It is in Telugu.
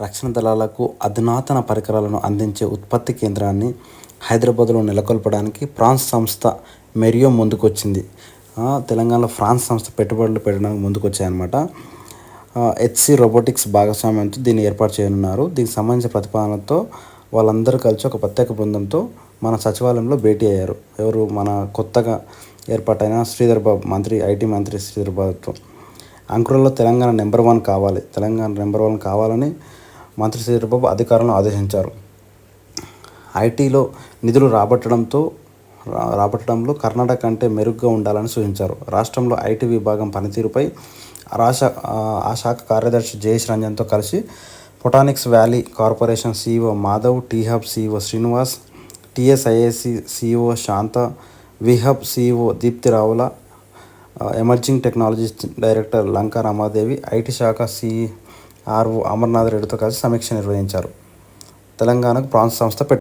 రక్షణ దళాలకు అధునాతన పరికరాలను అందించే ఉత్పత్తి కేంద్రాన్ని హైదరాబాద్లో నెలకొల్పడానికి ఫ్రాన్స్ సంస్థ మెరియో ముందుకొచ్చింది. తెలంగాణలో ఫ్రాన్స్ సంస్థ పెట్టుబడులు పెట్టడానికి ముందుకొచ్చాయన్నమాట. హెచ్సి రోబోటిక్స్ భాగస్వామ్యంతో దీన్ని ఏర్పాటు చేయనున్నారు. దీనికి సంబంధించిన ప్రతిపాదనతో వాళ్ళందరూ కలిసి ఒక ప్రత్యేక బృందంతో మన సచివాలయంలో భేటీ అయ్యారు. ఎవరు మన కొత్తగా ఏర్పాటైన శ్రీధర్ బాబు మంత్రి ఐటీ మంత్రి శ్రీధర్ బాబుతో. అంకురంలో తెలంగాణ నెంబర్ వన్ కావాలి. తెలంగాణ నెంబర్ వన్ కావాలని మంత్రి శ్రీరబాబు అధికారులను ఆదేశించారు. ఐటీలో నిధులు రాబట్టడంతో రాబట్టడంలో కర్ణాటక కంటే మెరుగ్గా ఉండాలని సూచించారు. రాష్ట్రంలో ఐటీ విభాగం పనితీరుపై రాశ ఆ శాఖ కార్యదర్శి జయేష్ రంజన్తో కలిసి పొటానిక్స్ valley corporation CEO Madhav T hub CEO Srinivas TSIAC CEO Shanta విహబ్ CEO Deepthi Ravula emerging technologies director Lanka Ramadevi IT శాఖ ఆర్ఓ అమర్నాథ్ రెడ్డితో కలిసి సమీక్ష నిర్వహించారు. తెలంగాణకు ప్రాన్స్ సంస్థ పెట్ట